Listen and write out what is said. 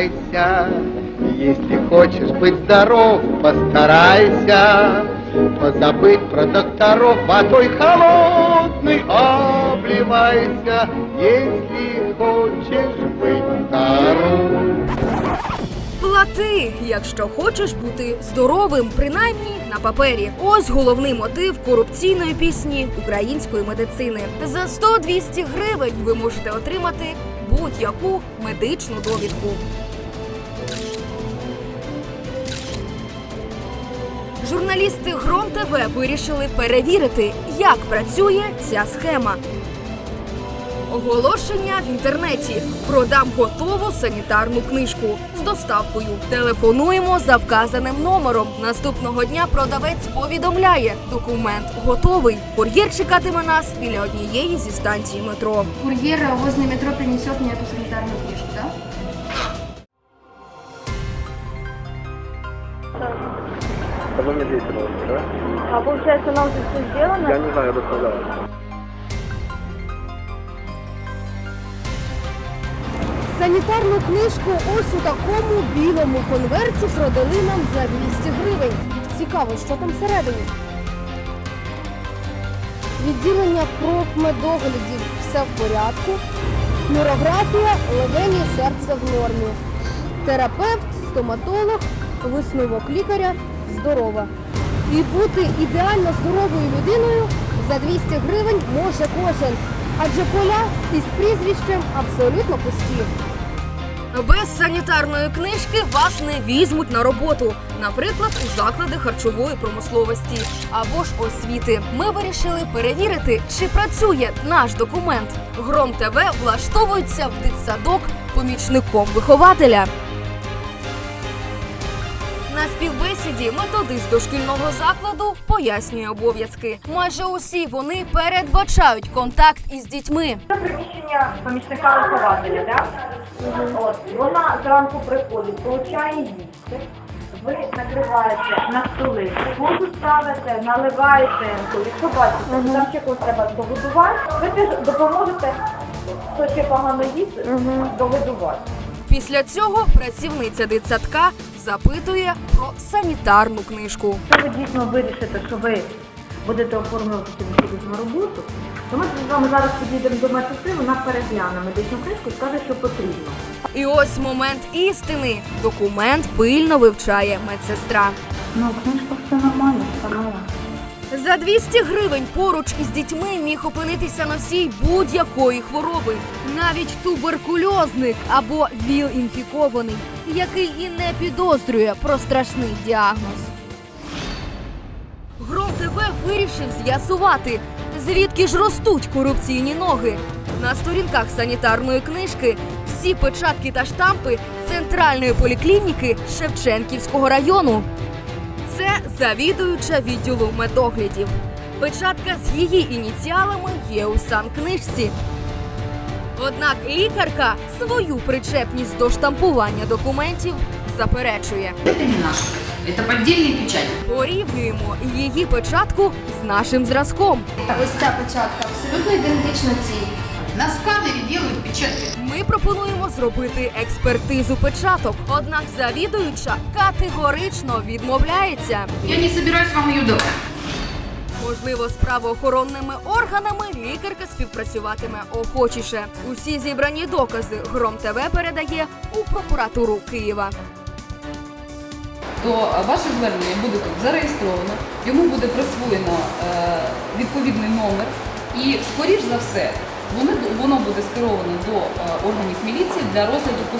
улыбайся. Если хочешь быть здоров, постарайся позабыть про докторов, водой холодной обливайся, если хочешь быть здоров. Плати, якщо хочеш бути здоровим, принаймні на папері. Ось головний мотив корупційної пісні української медицини. За 100-200 гривень ви можете отримати будь-яку медичну довідку. Журналісти Гром ТВ вирішили перевірити, як працює ця схема. Оголошення в інтернеті. Продам готову санітарну книжку з доставкою. Телефонуємо за вказаним номером. Наступного дня продавець повідомляє: документ готовий. Кур'єр чекатиме нас біля однієї зі станцій метро. Курьер возле метро принесет мне эту санитарную книжку, да? А вы мне 200 долларов, да? А получается, нам уже все сделано? Я не знаю, я доставляю. Санітарну книжку ось у такому білому конверті продали нам за 200 гривень. Цікаво, що там всередині. Відділення профмедоглядів все в порядку. Флюорографія, легені, серце в нормі. Терапевт, стоматолог, висновок лікаря здорова. І бути ідеально здоровою людиною за 200 гривень може кожен. Адже поля із прізвищем абсолютно пусті. Без санітарної книжки вас не візьмуть на роботу, наприклад, у заклади харчової промисловості або ж освіти. Ми вирішили перевірити, чи працює наш документ. Гром ТВ влаштовується в дитсадок помічником вихователя. На співбесіді методист дошкільного закладу пояснює обов'язки. Майже усі вони передбачають контакт із дітьми. Це приміщення помічника вихователя, так? От, вона зранку приходить, получає їсти. Ви накриваєте на столи, воду ставите, наливаєте, якщо бачите, там ще когось треба догодувати, ви теж допоможете, хто ще погано їсть, догодувати. Після цього працівниця дитсадка запитує про санітарну книжку. Якщо ви дійсно вирішите, що ви будете оформлювати на роботу, то ми з вами зараз підійдемо до медсестри, вона перегляне медичну книжку і скаже, що потрібно. І ось момент істини. Документ пильно вивчає медсестра. Ну, книжка все нормально, все нормально. За 200 гривень поруч із дітьми міг опинитися носій будь-якої хвороби, навіть туберкульозник або ВІЛ-інфікований, який і не підозрює про страшний діагноз. Гром ТВ вирішив з'ясувати, звідки ж ростуть корупційні ноги. На сторінках санітарної книжки всі печатки та штампи центральної поліклініки Шевченківського району. Це завідуюча відділу медоглядів. Печатка з її ініціалами є у санкнижці. Однак лікарка свою причепність до штампування документів заперечує. Это не наше. Это поддельные печати. Порівнюємо її печатку з нашим зразком. Ось ця печатка абсолютно ідентична цій. На сканере делают печати. Ми пропонуємо зробити експертизу печаток. Однак завідуюча категорично відмовляється. Я не собираюсь вам ее давать. Можливо, з правоохоронними органами лікарка співпрацюватиме охочіше. Усі зібрані докази Гром ТВ передає у прокуратуру Києва. то е, ваше звернення буде тут зареєстровано, йому буде присвоєно е, відповідний номер, і, скоріш за все, воно буде скеровано до е, органів міліції для розгляду по